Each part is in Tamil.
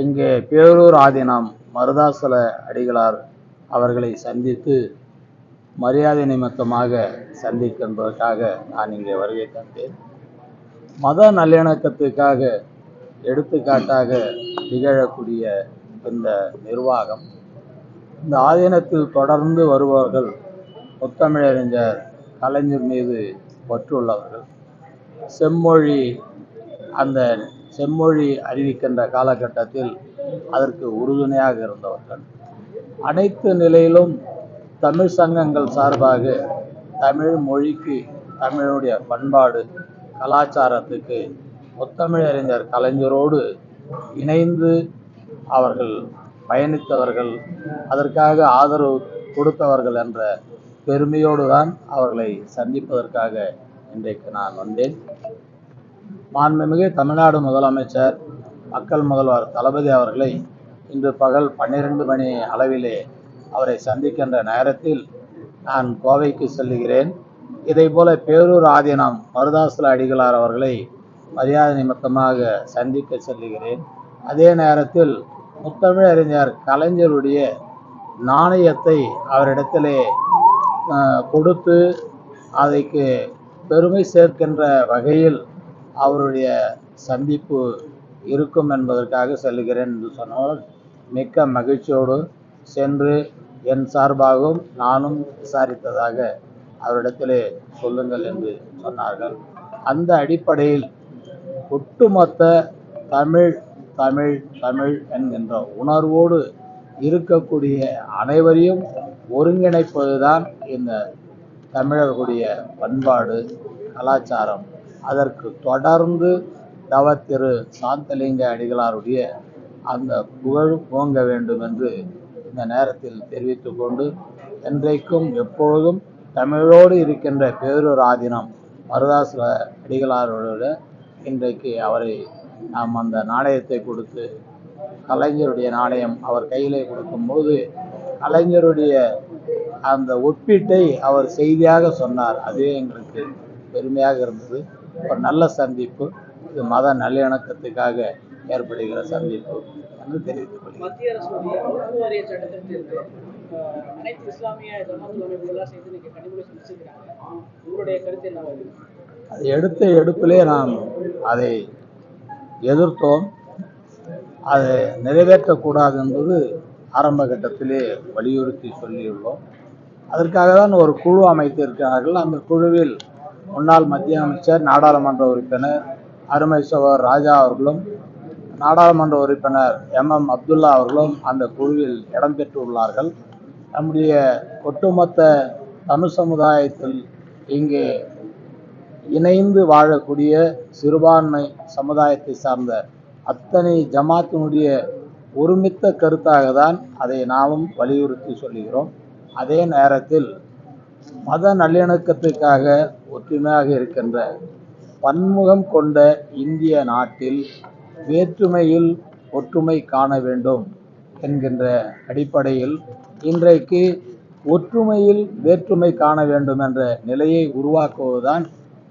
இங்கே பேரூர் ஆதீனம் மருதாசல அடிகளார் அவர்களை சந்தித்து மரியாதை நிமித்தமாக சந்திக்கின்றதற்காக நான் இங்கே வருகை தந்தேன். மத நல்லிணக்கத்துக்காக எடுத்துக்காட்டாக திகழக்கூடிய இந்த நிர்வாகம். இந்த ஆதீனத்தில் தொடர்ந்து வருபவர்கள் முத்தமிழறிஞர் கலைஞர் மீது பற்றுள்ளவர்கள். செம்மொழி அந்த செம்மொழி அறிவிக்கின்ற காலகட்டத்தில் அதற்கு உறுதுணையாக இருந்தவர்கள். அனைத்து நிலையிலும் தமிழ் சங்கங்கள் சார்பாக தமிழ் மொழிக்கு தமிழுடைய பண்பாடு கலாச்சாரத்துக்கு முத்தமிழறிஞர் கலைஞரோடு இணைந்து அவர்கள் பயணித்தவர்கள் அதற்காக ஆதரவு கொடுத்தவர்கள் என்ற பெருமையோடு தான் அவர்களை சந்திப்பதற்காக இன்றைக்கு நான் வந்தேன். மாண்புமிகு தமிழ்நாடு முதலமைச்சர் மக்கள் முதல்வர் தளபதி அவர்களை இன்று பகல் பன்னிரண்டு மணி அளவிலே அவரை சந்திக்கின்ற நேரத்தில் நான் கோவைக்கு செல்லுகிறேன். இதைப்போல பேரூர் ஆதீனம் மருதாசல அடிகளார் அவர்களை மரியாதை நிமித்தமாக சந்திக்க செல்லுகிறேன். அதே நேரத்தில் முத்தமிழறிஞர் கலைஞருடைய நாணயத்தை அவரிடத்திலே கொடுத்து அதைக்கு பெருமை சேர்க்கின்ற வகையில் அவருடைய சந்திப்பு இருக்கும் என்பதற்காக செல்கிறேன் என்று சொன்னவர் மிக்க மகிழ்ச்சியோடு சென்று என் சார்பாகவும் நானும் விசாரித்ததாக அவரிடத்திலே சொல்லுங்கள் என்று சொன்னார்கள். அந்த அடிப்படையில் ஒட்டுமொத்த தமிழ் தமிழ் தமிழ் என்கின்ற உணர்வோடு இருக்கக்கூடிய அனைவரையும் ஒருங்கிணைப்பதுதான் இந்த தமிழர்களுடைய பண்பாடு கலாச்சாரம். அதற்கு தொடர்ந்து தவ திரு சாந்தலிங்க அடிகளாருடைய அந்த புகழ் ஓங்க வேண்டும் என்று இந்த நேரத்தில் தெரிவித்துக் கொண்டு என்றைக்கும் எப்பொழுதும் தமிழோடு இருக்கின்ற பேரூர் ஆதீனம் அடிகளாரோட இன்றைக்கு அவரை நாம் அந்த நாணயத்தை கொடுத்து கலைஞருடைய நாணயம் அவர் கையிலே கொடுக்கும்போது கலைஞருடைய அந்த ஒப்பீட்டை அவர் செய்தியாக சொன்னார். அதுவே எங்களுக்கு பெருமையாக இருந்தது. ஒரு நல்ல சந்திப்பு இது மத நல்லிணக்கத்துக்காக ஏற்படுகிற சந்திப்பு என்று தெரிவித்துக் கொள்கிறேன். அது எடுத்த எடுப்பிலே நாம் அதை எதிர்த்தோம். அதை நிறைவேற்றக்கூடாது என்பது ஆரம்ப கட்டத்திலே வலியுறுத்தி சொல்லியுள்ளோம். அதற்காக தான் ஒரு குழு அமைத்திருக்கிறார்கள். அந்த குழுவில் முன்னாள் மத்திய அமைச்சர் நாடாளுமன்ற உறுப்பினர் அருமை ராஜா அவர்களும் நாடாளுமன்ற உறுப்பினர் எம். எம். அப்துல்லா அவர்களும் அந்த குழுவில் இடம்பெற்றுள்ளார்கள் நம்முடைய ஒட்டுமொத்த தமிழ் சமுதாயத்தில் இங்கே இணைந்து வாழக்கூடிய சிறுபான்மை சமுதாயத்தை சார்ந்த அத்தனை ஜமாத்தினுடைய ஒருமித்த கருத்தாக தான் அதை நாமும் வலியுறுத்தி சொல்கிறோம் அதே நேரத்தில் மத நல்லிணக்கத்துக்காக ஒற்றுமையாக இருக்கின்ற பன்முகம் கொண்ட இந்திய நாட்டில் வேற்றுமையில் ஒற்றுமை காண வேண்டும் என்கின்ற அடிப்படையில் இன்றைக்கு ஒற்றுமையில் வேற்றுமை காண வேண்டும் என்ற நிலையை உருவாக்குவதுதான்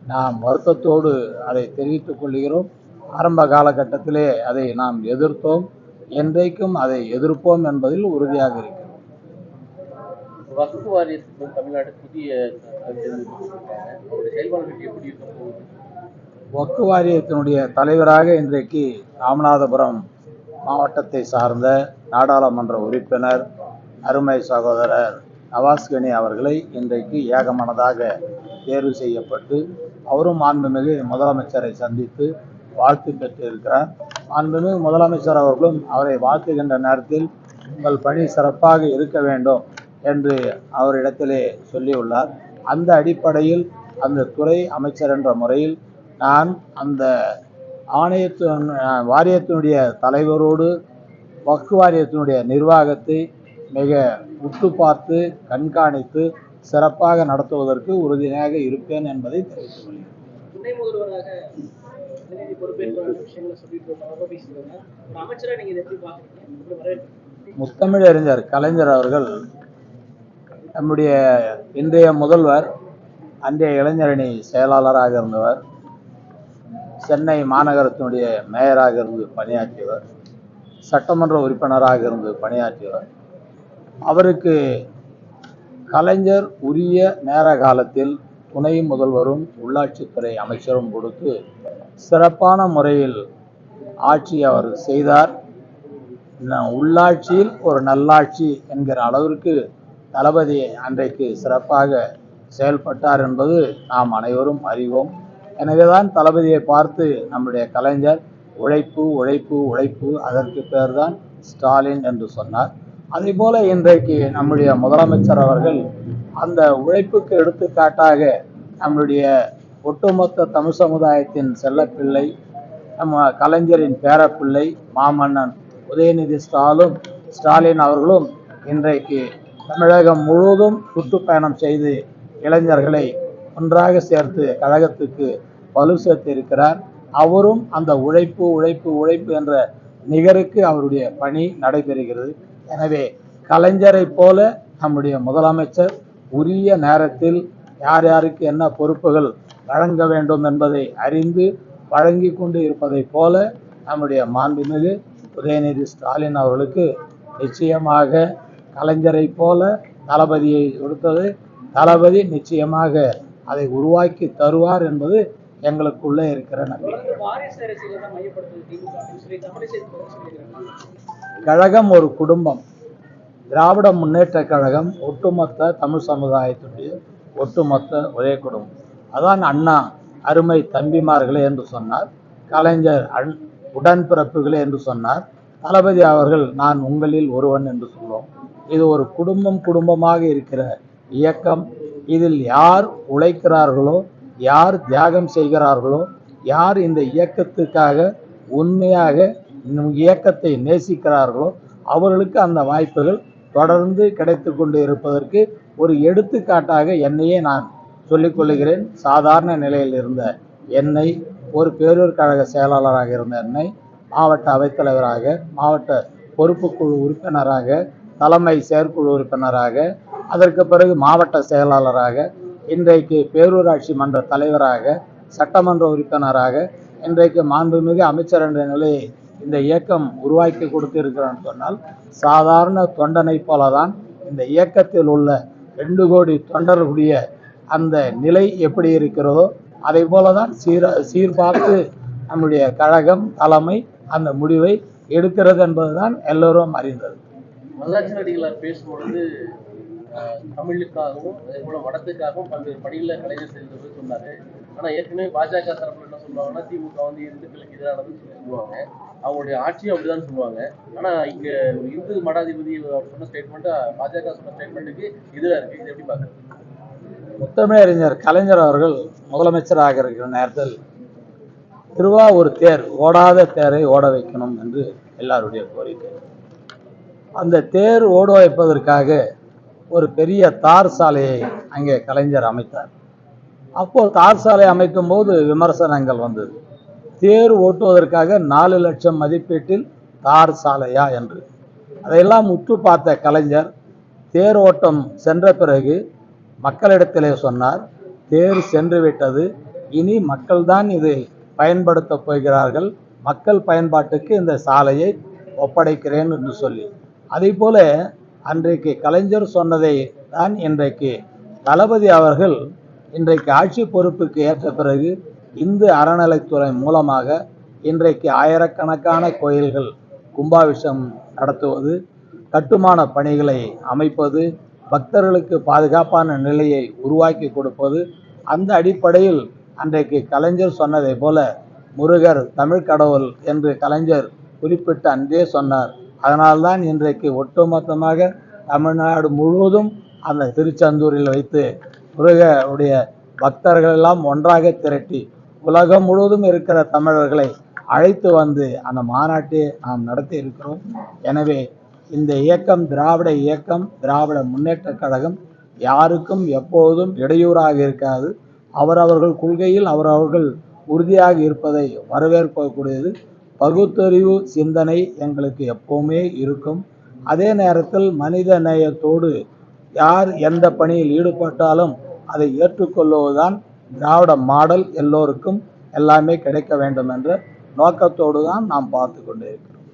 நாம் வருத்தத்தோடு அதை தெரிவித்துக் கொள்கிறோம். ஆரம்ப காலகட்டத்திலே அதை நாம் எதிர்த்தோம். என்றைக்கும் அதை எதிர்ப்போம் என்பதில் உறுதியாக இருக்கிறோம். வக்ஃப் வாரியத்துக்கு தமிழ்நாடு புதிய அவருடைய செயல்பாடுகள் எப்படி இருக்க போகுது? வக்கு வாரியத்தினுடைய தலைவராக இன்றைக்கு ராமநாதபுரம் மாவட்டத்தை சார்ந்த நாடாளுமன்ற உறுப்பினர் அருமை சகோதரர் நவாஸ்கனி அவர்களை இன்றைக்கு ஏகமனதாக தேர்வு செய்யப்பட்டு அவரும் மாண்புமிகு முதலமைச்சரை சந்தித்து வாழ்த்து பெற்றிருக்கிறார். மாண்புமிகு முதலமைச்சர் அவர்களும் அவரை வாழ்த்துகின்ற நேரத்தில் உங்கள் பணி சிறப்பாக இருக்க வேண்டும். என்று அவரிடத்திலே சொல்லியுள்ளார். அந்த அடிப்படையில் அந்த துறை அமைச்சர் என்ற முறையில் நான் அந்த ஆணையத்தின் வாரியத்தினுடைய தலைவரோடு வக்கு வாரியத்தினுடைய நிர்வாகத்தை மிக உற்று பார்த்து கண்காணித்து சிறப்பாக நடத்துவதற்கு உறுதியாக இருப்பேன் என்பதை தெரிவித்துக் கொள்கிறேன். வரவேற்கிறீங்க? முத்தமிழறிஞர் கலைஞர் அவர்கள் நம்முடைய இன்றைய முதல்வர் அன்றைய இளைஞரணி செயலாளராக இருந்தவர் சென்னை மாநகரத்தினுடைய மேயராக இருந்து பணியாற்றியவர் சட்டமன்ற உறுப்பினராக இருந்து பணியாற்றியவர். அவருக்கு கலைஞர் உரிய நேர காலத்தில் துணை முதல்வரும் உள்ளாட்சித்துறை அமைச்சரும் கொடுத்து சிறப்பான முறையில் ஆட்சி அவர் செய்தார். உள்ளாட்சியில் ஒரு நல்லாட்சி என்கிற அளவிற்கு தளபதி அன்றைக்கு சிறப்பாக செயல்பட்டார் என்பது நாம் அனைவரும் அறிவோம். எனவேதான் தளபதியை பார்த்து நம்முடைய கலைஞர் உழைப்பு உழைப்பு உழைப்பு அதற்கு பேர்தான் ஸ்டாலின் என்று சொன்னார். அதே போல இன்றைக்கு நம்முடைய முதலமைச்சர் அவர்கள் அந்த உழைப்புக்கு எடுத்துக்காட்டாக நம்முடைய ஒட்டுமொத்த தமிழ் சமுதாயத்தின் செல்லப்பிள்ளை நம்ம கலைஞரின் பேரப்பிள்ளை மாமன்னன் உதயநிதி ஸ்டாலும் ஸ்டாலின் அவர்களும் இன்றைக்கு தமிழகம் முழுவதும் சுற்றுப்பயணம் செய்து இளைஞர்களை ஒன்றாக சேர்த்து கழகத்துக்கு வலு சேர்த்திருக்கிறார். அவரும் அந்த உழைப்பு உழைப்பு உழைப்பு என்ற நிகருக்கு அவருடைய பணி நடைபெறுகிறது. எனவே கலைஞரைப் போல நம்முடைய முதலமைச்சர் உரிய நேரத்தில் யார் யாருக்கு என்ன பொறுப்புகள் வழங்க வேண்டும் என்பதை அறிந்து வழங்கி கொண்டு இருப்பதைப் போல நம்முடைய மாண்புமிகு உதயநிதி ஸ்டாலின் அவர்களுக்கு நிச்சயமாக கலைஞரைப் போல தளபதியை கொடுத்தது தளபதி நிச்சயமாக அதை உருவாக்கி தருவார் என்பது எங்களுக்குள்ளே இருக்கிற நம்பிக்கை. கழகம் ஒரு குடும்பம். திராவிட முன்னேற்ற கழகம் ஒட்டுமொத்த தமிழ் சமுதாயத்துடைய ஒட்டுமொத்த ஒரே குடும்பம். அதான் அண்ணா அருமை தம்பிமார்களே என்று சொன்னார். கலைஞர் அன் உடன்பிறப்புகளே என்று சொன்னார். தளபதி அவர்கள் நான் உங்களில் ஒருவன் என்று சொல்லுவோம் இது ஒரு குடும்பம் குடும்பமாக இருக்கிற இயக்கம். இதில் யார் உழைக்கிறார்களோ யார் தியாகம் செய்கிறார்களோ யார் இந்த இயக்கத்துக்காக உண்மையாக இயக்கத்தை நேசிக்கிறார்களோ அவர்களுக்கு அந்த வாய்ப்புகள் தொடர்ந்து கிடைத்து கொண்டு இருப்பதற்கு ஒரு எடுத்துக்காட்டாக என்னையே நான் சொல்லிக்கொள்கிறேன் சாதாரண நிலையில் இருந்த என்னை ஒரு பேரூர் கழக செயலாளராக இருந்த என்னை மாவட்ட அவைத்தலைவராக மாவட்ட பொறுப்புக்குழு உறுப்பினராக தலைமை செயற்குழு உறுப்பினராக அதற்கு பிறகு மாவட்ட செயலாளராக இன்றைக்கு பேரூராட்சி மன்ற தலைவராக சட்டமன்ற உறுப்பினராக இன்றைக்கு மாண்புமிகு அமைச்சர் என்ற நிலையை இந்த இயக்கம் உருவாக்கி கொடுத்திருக்கிறோன்னு சொன்னால் சாதாரண தொண்டனை போலதான் இந்த இயக்கத்தில் உள்ள ரெண்டு கோடி தொண்டர்களுடைய அந்த நிலை எப்படி இருக்கிறதோ அதை போலதான் சீர சீர்பார்த்து நம்முடைய கழகம் தலைமை அந்த முடிவை எடுக்கிறது என்பதுதான் எல்லோரும் அறிந்தது. மல்லாட்சி நடிகளார் பேசும்பொழுது தமிழுக்காகவும் அதே போல வடத்துக்காகவும் பல்வேறு பணிகளை கலைஞர் செய்தது சொன்னாரு. ஆனா ஏற்கனவே பாஜக தரப்புல என்ன சொல்லுவாங்கன்னா திமுக வந்து இந்துக்களுக்கு எதிரானதுன்னு சொல்லி சொல்லுவாங்க. அவங்களுடைய ஆட்சியும் அப்படிதான் சொல்லுவாங்க. ஆனா இங்க இந்து மடாதிபதி அவர் சொன்ன ஸ்டேட்மெண்ட் பாஜக சொன்ன ஸ்டேட்மெண்ட்டுக்கு எதிராக இருக்கு. இது எப்படி பாக்குறது முத்தமிழறிஞர் கலைஞர் அவர்கள் முதலமைச்சராக இருக்கிற நேரத்தில் திருவாவூர் தேர் ஓடாத தேரை ஓட வைக்கணும் என்று எல்லாருடைய கோரிக்கை. அந்த தேர் ஓட வைப்பதற்காக ஒரு பெரிய தார் சாலையை அங்கே கலைஞர் அமைத்தார். அப்போ தார் சாலை அமைக்கும் போது விமர்சனங்கள் வந்தது. தேர் ஓட்டுவதற்காக நாலு லட்சம் மதிப்பீட்டில் தார் சாலையா என்று. அதையெல்லாம் உற்று பார்த்த கலைஞர் தேர் ஓட்டம் சென்ற பிறகு மக்களிடத்திலே சொன்னார் தேர் சென்று விட்டது. இனி மக்கள்தான் இதை பயன்படுத்தப் போகிறார்கள். மக்கள் பயன்பாட்டுக்கு இந்த சாலையை ஒப்படைக்கிறேன் என்று சொல்லி. அதே போல அன்றைக்கு கலைஞர் சொன்னதை தான் இன்றைக்கு தளபதி அவர்கள் இன்றைக்கு ஆட்சி பொறுப்புக்கு ஏற்ற பிறகு இந்து அறநிலைத்துறை மூலமாக இன்றைக்கு ஆயிரக்கணக்கான கோயில்கள் கும்பாபிஷம் நடத்துவது கட்டுமான பணிகளை அமைப்பது பக்தர்களுக்கு பாதுகாப்பான நிலையை உருவாக்கி கொடுப்பது அந்த அடிப்படையில் அன்றைக்கு கலைஞர் சொன்னதை போல முருகர் தமிழ் கடவுள் என்று கலைஞர் குறிப்பிட்டு அன்றே சொன்னார். அதனால்தான் இன்றைக்கு ஒட்டுமொத்தமாக தமிழ்நாடு முழுவதும் அந்த திருச்செந்தூரில் வைத்து முருகனுடைய பக்தர்கள் எல்லாம் ஒன்றாக திரட்டி உலகம் முழுவதும் இருக்கிற தமிழர்களை அழைத்து வந்து அந்த மாநாட்டை நாம் நடத்தி இருக்கிறோம். எனவே இந்த இயக்கம் திராவிட இயக்கம் திராவிட முன்னேற்றக் கழகம் யாருக்கும் எப்போதும் இடையூறாக இருக்காது. அவரவர்கள் கொள்கையில் அவரவர்கள் உறுதியாக இருப்பதை வரவேற்கக்கூடியது. பகுத்தறிவு சிந்தனை எங்களுக்கு எப்பவுமே இருக்கும். அதே நேரத்தில் மனித நேயத்தோடு யார் எந்த பணியில் ஈடுபட்டாலும் அதை ஏற்றுக்கொள்வதுதான் திராவிட மாடல் எல்லோருக்கும் எல்லாமே கிடைக்க வேண்டும் என்ற நோக்கத்தோடு தான் நாம் பார்த்து கொண்டிருக்கிறோம்.